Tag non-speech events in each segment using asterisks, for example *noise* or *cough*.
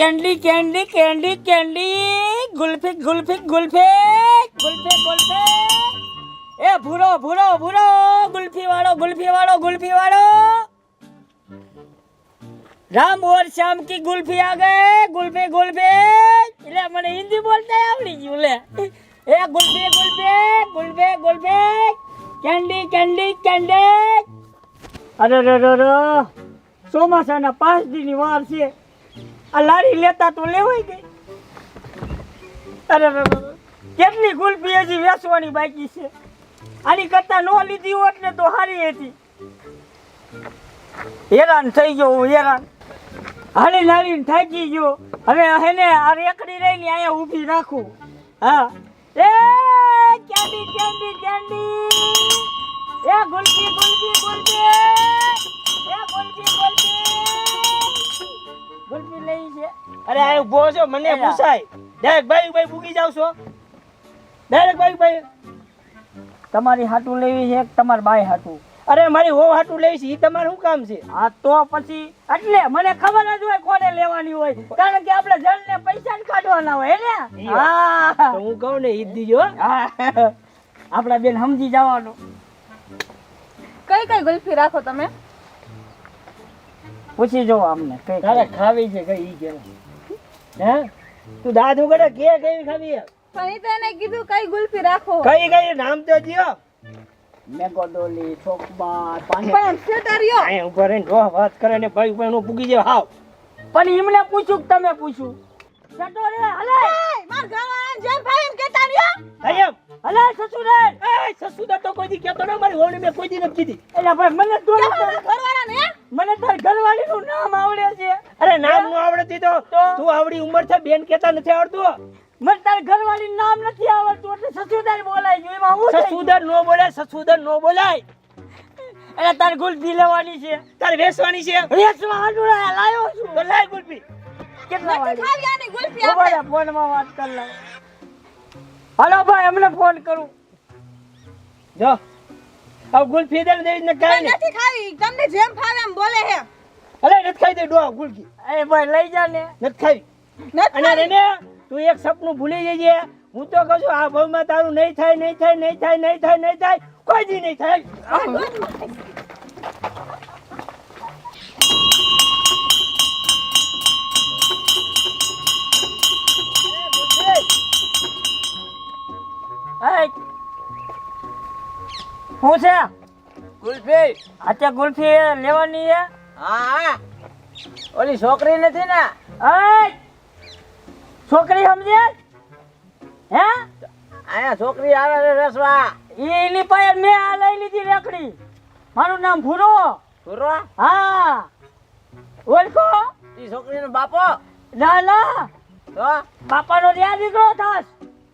એ candy candy candy candy ગુલ્ફી ગુલ્ફી ગુલ્ફી ગુલ્ફી ગુલ્ફી એ ભૂરો ભૂરો ભૂરો ગુલ્ફી વાળો ગુલ્ફી વાળો ગુલ્ફી વાળો રામ ઓર શ્યામ કી ગુલ્ફી આ ગઈ ગુલ્ફી ગુલ્ફી એટલે મને હિન્દી બોલતા આવડી ગયું લે એ ગુલ્ફી ગુલ્ફી ગુલ્ફી ગુલ્ફી કેન્ડી કેન્ડી કેન્ડી અરે રે રે રે ચોમાસાના પાંચ દીની વાર છે આ લારી લેતા તો લેવાય ગઈ. અરે. કેટલી ગુલફી હજી વેચવાની બાકી છે? આની કરતા નો લીધી હોત ને તો સારી હતી. હેરાન થઈ ગયો હું, હેરાન. હાલી નાલીને થાકી ગયો. હવે હેને આ રેકડી રહીને અહીંયા ઊભી રાખું. હા. એ કેન્ડી કેન્ડી કેન્ડી એ ગુલ્ફી ગુલકી ગુલ્ફી. એ ગુલકી ગુલ્ફી. ગુલ્ફી લઈ છે. અરે આ ઊભો છો મને પૂછાય ડાયરેક્ટ ભાઈ ભાઈ ભૂગી જાવ છો. ડાયરેક્ટ ભાઈ ભાઈ. તમારી હાટું લેવી છે તમારી બાઈ હાટું? અરે મારી હો હાટું લેવી છે એ તમારું શું કામ છે? હા તો પછી એટલે મને ખબર જ હોય કોને લેવાની હોય. કારણ કે આપણે જણને પૈસા જ કાઢવાના હોય ને? હા. હું કહું ને ઈદ દીજો આપણા બેન સમજી જવાનું. કઈ કઈ ગુલ્ફી રાખો તમે? પૂછી જો અમને કઈ તારે ખાવી છે કઈ ઈ કે હે? તું દાદુ કરે કે કઈ ખાવી છે? પણ ઈ તો એને કીધું કઈ ગુલ્ફી રાખો. કઈ કઈ? નામ તો જીઓ. મેગોડોલી ચોકબાર પાણી પણ સેટારિયો અહીંયા ઊભો રહીને ડોહ વાત કરે ને ભાઈ ભાઈ નું પૂગી જાય હાવ. પણ એમને પૂછ્યું કે તમે પૂછ્યું? સટો રે હલે માર ઘરવાળાને જેમ ભાઈ એમ કેતા રહ્યો? અહીંયા હલે સસુરે એ સસુદા તો કોઈ દી કેતો ન મારી હોળી મેં કોઈ દી ન કીધી. એટલે ભાઈ મને તો ઘરવાળા ને મને તો ઘરવાળીનું નામ આવડે છે અરે નામ આવડતી? તો? આવડી ઉંમર છે બેન કેતા નથી આવડતું? મને તાર ઘરવાળી નામ નથી આવડતું એટલે સસુદાર બોલાય જો એમાં હું સસુદર નો બોલાય સસુદર નો બોલાય. એટલે તાર ગુલફી લેવાની છે? તાર વેસવાની છે? વેસવા હાંડુડા લાયો છું. તો લાય ગુલપી કેટલા વાળી ખાવી આની ગુલ્ફી આપણે. ફોનમાં વાત કર લા. હાલો ભાઈ એમને ફોન કરું. જો. હવે ગુલફી દે દેવી ને કાઈ નથી ખાવી. તમને જેમ ફાવે એમ બોલે હે. અરે નથી ખાઈ દે ડોહ ગુલકી. એ ભાઈ લઈ જા ને. નથી ખાવી અને. રેને તું એક સપનું ભૂલી જજે. હું તો કહું છું આ ભવમાં તારું નહીં થાય નહીં થાય નહીં થાય નહીં થાય નહીં થાય. કોઈ દી નહીં થાય. એ શું છે? ગુલફી. અત્યારે ગુલ્ફી લેવાની છે? હા ઓલી છોકરી નથી ને? છોકરી સમજે? હે? અહીંયા છોકરી આવે છે રસવા. એની પાસે મેં આ લઈ લીધી રેકડી. મારું નામ ભૂરો. ભૂરો? હા. ઓળખો? એ છોકરીનો બાપો? ના ના. તો? બાપાનો ત્યાં દીકરો થાસ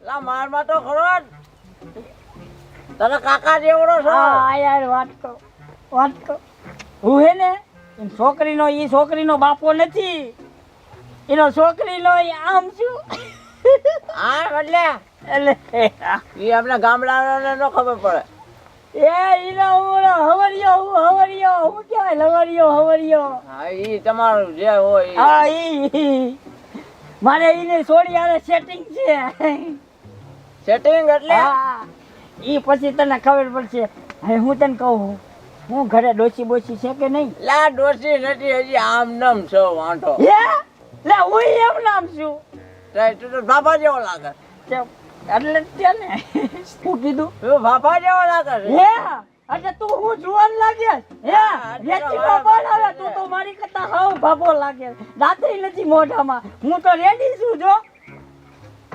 લા મારમાં તો ખરો. તને કાકા જેવડો છો. હા યાર વાત કહો વાત કહો હું હે ને છોકરીનો ઈ છોકરીનો બાપો નથી. એનો છોકરીનો આમ છું હા એટલે? એટલે એ આપણા ગામડાને ન ખબર પડે. એ ઈનો હું હવરિયો હું હવરિયો હું કહેવાય લવરિયો હવરિયો? હા ઈ તમારું જે હોય હા ઈ મારે ઈને છોડી આરે સેટિંગ છે. સેટિંગ એટલે? હા ઈ પછી તને ખબર પડશે. હવે હું તને કહું. હું ઘરે ડોસી બોસી છે કે નહીં? લા ડોસી નથી હજી આમ નમ છો વાંઢો. હે? લે હું એમ નામ છું. તે તું બાપા જેવો લાગે. એટલે છે ને. શું કીધું? તું બાપા જેવો લાગે હે? એટલે તું હું જુવાન લાગે? હે? વેચી બાબા આવે તું તો મારી કરતા હાવ ભાભો લાગે દાંતે નથી મોઢામાં. હું તો રેડી છું જો.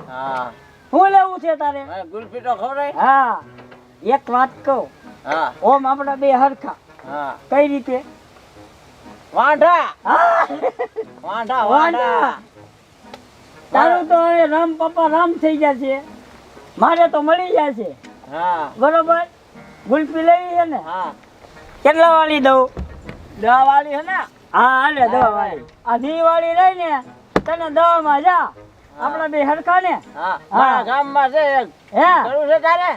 હા. હું લેવું છે તારે? ગુલ્ફી તો ખવડાય. હા. એક વાત કહું. ઓમ આપણા બે હરખા. કઈ રીતે? વાંઢા. વાંઢા વાંઢા. તારું તો હવે રામ પપ્પા રામ થઈ ગયા છે. મારે તો મળી ગયા છે. બરોબર? ગુલ્ફી લેવી છે ને? હા. કેટલા વાળી દઉં? દવા વાળી હે ને? હા હાલે દવા વાળી. આ ધી વાળી રહી ને તને દવા માં જા આપણા બે હરખા ને હા. ગામમાં છે એક. હે? કરું છે તારે?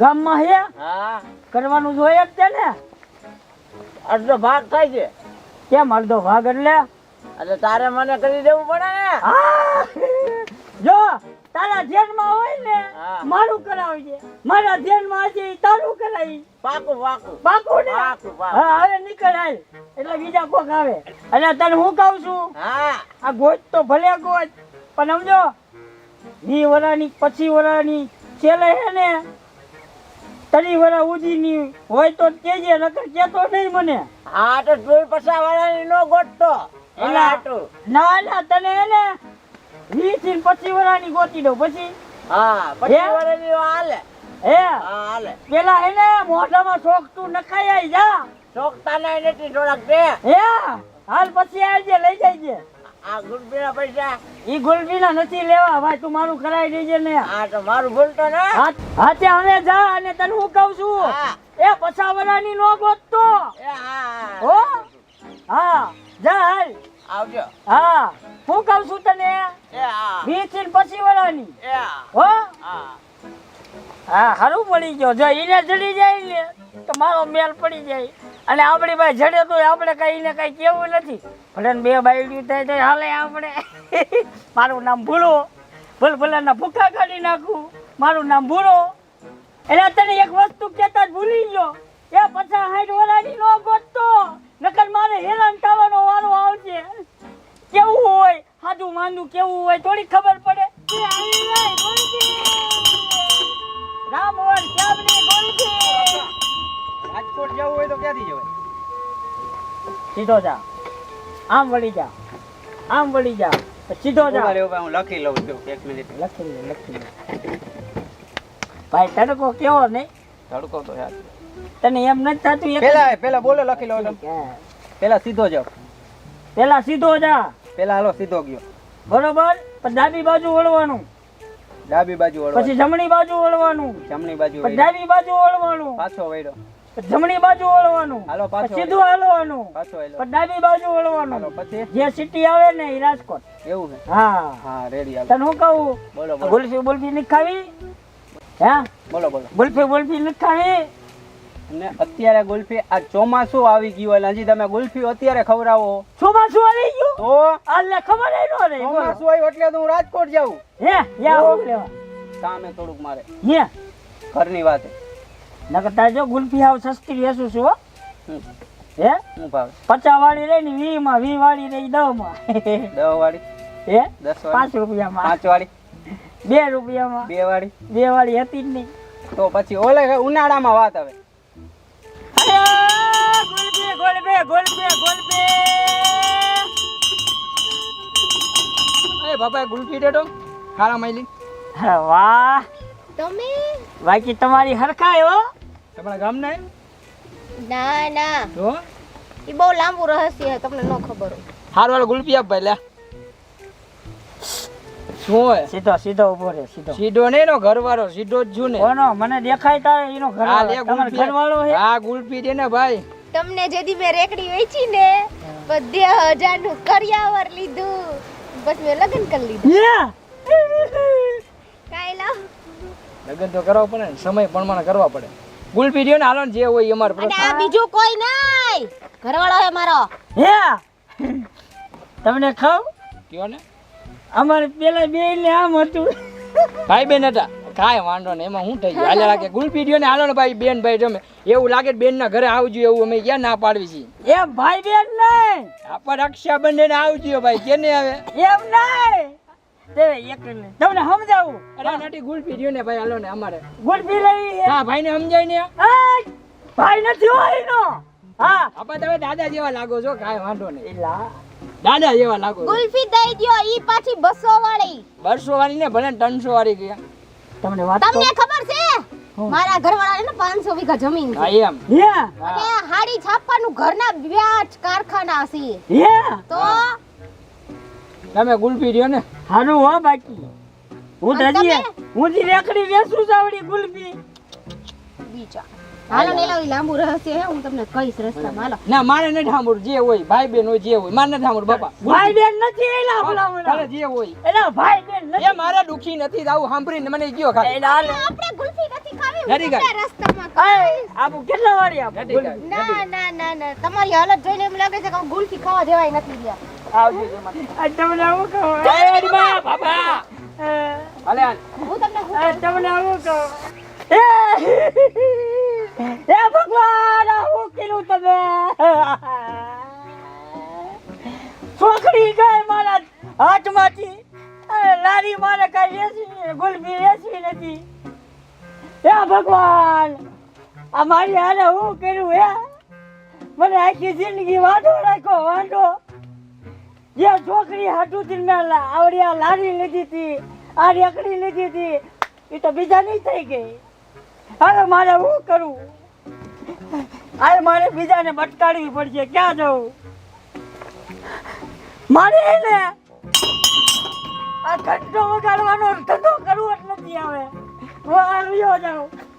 ગામમાં હે? હા. કરવાનું જોઈએ જ છે ને અડધો ભાગ થાય છે. કેમ અડધો ભાગ એટલે? એટલે તારે મને કરી દેવું પડે ને. જો તારા ધ્યાનમાં હોય ને મારું કરાવજે. મારા ધ્યાનમાં હશે તારું કરાવી પાકું પાકું. પાકું ને. હા હવે નીકળ હાલ. એટલે બીજા કોક આવે. અને તને હું કહું છું? હા. આ ગોચ તો ભલે ગોચ પણ સમજો વી વરાની પછી વરાની છેલ્લે હે ને તરી વરા ઉજીની હોય તો કેજે નકર કેતો નહીં મને. હા તો જોઈ પસા વાળાની નો ગોટતો એલા એલા. ના ના તને એને ને વીસથી પચીસ વરાની ગોતી દઉં પછી? હા પછી હે? વાળાની હાલે. હે? હા હાલે. પેલા એને ને મોઢામાં શોખ તું નખાઈ જા. શોખતા નહીં નથી થોડાક દે હે? હાલ પછી આવજે લઈ જાય આ ગુડબીના પૈસા. ઈ ગુલબીના નથી લેવા. ભાઈ તું મારું કરાવી દેજે ને. હા તો મારું ભૂલતો ને. હા હા તે હવે જા અને તને હું કહું છું. એ પછાવરાની નો ગોતતો. હો હા જા હાલ. આવજો. હા હું કહું છું તને? વીસથી પછી વરાની હા હારું પડી ગયો. જો ઈને જડી જાય ને તો મારો મેલ પડી જાય. અને આપણી ભાઈ જડે તો આપણે કઈ ને કઈ કેવું નથી. ભલે બે બાયડ્યું થાય તો હાલે આપણે. *laughs* મારું નામ ભૂલો. ભલે ભલે ના ભૂખા કાઢી નાખું. મારું નામ ભૂલો. એટલે તને એક વસ્તુ કહેતા જ સીધો જા. આમ વળી જા. આમ વળી જા. સીધો જા. અરે હું લખી લઉં છું. એક મિનિટ. લખી લે લખી લે. ભાઈ તડકો કેવો નહીં તડકો તો યાર. તને એમ નથી થતું પેલા પેલા બોલો લખી લો પેલા સીધો જાવ પેલા સીધો જા. પેલા હાલો સીધો ગયો. બરોબર? પણ ડાબી બાજુ વળવાનું ડાબી બાજુ વળવાનું પછી જમણી બાજુ વળવાનું જમણી બાજુ ડાબી બાજુ વળવાનું પાછો વળ્યો. જમણી બાજુ વળવાનું સીધું હાલવાનું. ડાબી બાજુ વળવાનું જે સિટી આવે ને એ રાજકોટ. એવું છે? હા. હા રેડી તને હું કહું? બોલો ગુલ્ફી ગુલ્ફી નથી ખાવી હે? બોલો બોલો. ગુલ્ફી ગુલ્ફી નથી ખાવી અને અત્યારે ગુલ્ફી આ ચોમાસું આવી ગયું એટલે હજી તમે ગુલ્ફી અત્યારે ખવડાવો. ચોમાસું આવી ગયું? તો? આલે ખબર એ નો રે ચોમાસું આવ્યું એટલે તો હું રાજકોટ જાઉં. હે યા લેવા. સામે થોડુંક મારે. હે. ઘરની વાત. નકર તારે જો ગુલ્ફી આવ સસ્તી વેચું છું હો. હે? હું ભાવે? પચાસ વાળી રહી ને વી માં વી વાળી રહી દસમાં દસ વાળી હે? દસ પાંચ રૂપિયામાં. પાંચ વાળી બે રૂપિયામાં. બે વાળી બે વાળી હતી જ નહીં. તો પછી ઓલે ઉનાળામાં વાત આવે અરે ગુલબી ગુલબી ગુલબી ગુલબી એ બાપા ગુલફી દેતો ખારા માઈલી વાહ. તમે? બાકી તમારી હરખાય હો. તમારા ગામ ના ના ના. તો એ બહુ લાંબુ રહસ્ય છે તમને ન ખબર હોય. હાર વાળો ગુલ્ફી આપ ભાઈ લે શું હોય? સીધો સીધો ઊભો રે સીધો. સીધો નહીં નો ઘરવાળો સીધો જ છું ને ઓનો મને દેખાય તારે એનો ઘરવાળો. તમારો ઘરવાળો હે હા ગુલપી દે ને ભાઈ. તમને જેથી મેં રેકડી વેચી ને બધે હજારનું કરિયાવર લીધું. બસ મેં લગ્ન કરી લીધું. યા! કાઈ લાવ. લગ્ન તો કરવા પડે ને સમય પ્રમાણે કરવા પડે. ગુલ્ફી દે ને હાલો જે હોય અમાર અમારે આ બીજું કોઈ નહીં. ઘરવાળો હે મારો હે? તમને ખાવ કયો ને? અમારે પેલા બે ને આમ હતું. ભાઈ બેન હતા. કાંઈ વાંધો નહીં એમાં શું થઈ ગયું? હાલે લાગે ગુલ દે ને હાલો ને ભાઈ બેન ભાઈ તમે એવું લાગે બેન ના ઘરે આવજો એવું અમે ક્યાં ના પાડવી છીએ? એ ભાઈ બેન નહીં. આપણ રક્ષાબંધન આવજો ભાઈ કેને આવે? એમ નહીં. તે તમને સમજાવું? અરે નાટી ગુલ્ફી દે ને ભાઈ હાલો ને અમારે. ગુલફી લઈ હા ભાઈ ને સમજાય ને. ભાઈ નથી હોય નો હા. આપા તમે દાદા જેવા લાગો છો કાઈ વાંધો નહીં. એલા. દાદા જેવા લાગો. ગુલ્ફી દઈ દ્યો ઈ પાછી 200 વાળી 200 વાળી ને ભલે ત્રણસો વાળી ગયા તમને વાત તમને ખબર છે? મારા ઘરવાળા ને પાંચસો વીઘા જમીન છે. એમ. હે? અને હાડી છાપવાનું ઘરના વ્યાજ કારખાના છે. હે? તો તમે ગુલફી દો ને? હારું હો બાકી. હું અને હું જી રેકડી વેસું સાવડી ગુલફી. બીજા. હાલો ને લાંબુ રહસ્ય હે હું તમને કહીશ રસ્તામાં. હાલો. ના મારે નથી સાંભળવું જે હોય ભાઈ બેન હોય જે હોય. મારે નથી સાંભળવું બાપા. ભાઈ બેન નથી એલા તારે જે હોય. એલા ભાઈ બેન એ નથી મારે દુખી નથી આવું સાંભળીને મને ગયો ખાલી. એલા આપણે ગુલ્ફી નથી ખાવી નથી હું ખાવી. તમને રસ્તામાં આય, આપું કેટલા વાળી આપું નથી ગુલફી? ખાવી. ના ના ના ના. તમારી હાલત જોઈને એમ લાગે છે કે ગુલફી ખાવા જેવાય નથી રહ્યા. આવજો તમને આવું કહું. જય હું. તમને તમને આવું કહું. એ. એ ભગવાન હું કીધું તમે. છોકરી ગઈ મારા હાથમાંથી. લારી મારે કઈ વેચવી ગુલબી વેચવી નથી. હે ભગવાન આ મારી હારે હું કર્યું હે? મને આખી જિંદગી વાંધો રાખો વાંધો. જે છોકરી હાટુથી મેં લા- આવડી આ લારી લીધી હતી, આ રેકડી લીધી હતી એ તો બીજા નહીં થઈ ગઈ. હવે મારે શું કરવું હવે મારે બીજાને ભટકાડવી પડશે, ક્યાં જવું? મારે એને આ ઘંટો વગાડવાનો ધંધો કરવો જ નથી હવે. હું આવ્યો જાઉં.